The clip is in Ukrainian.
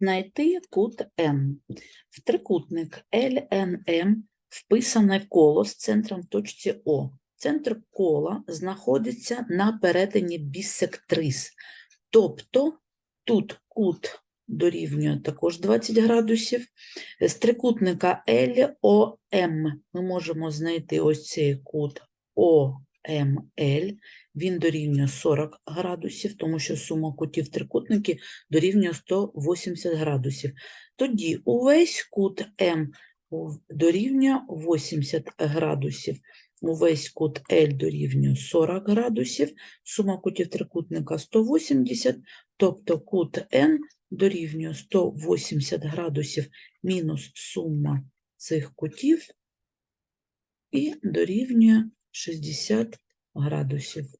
Знайти кут М. В трикутник LNM вписане коло з центром точці О. Центр кола знаходиться на перетині бісектрис. Тобто тут кут дорівнює також 20 градусів. З трикутника LOM ми можемо знайти ось цей кут OML. Він дорівнює 40 градусів, тому що сума кутів трикутники дорівнює 180 градусів. Тоді увесь кут М дорівнює 80 градусів. Увесь кут L дорівнює 40 градусів, сума кутів трикутника 180, тобто кут N дорівнює 180 градусів мінус сума цих кутів і дорівнює 60 градусів.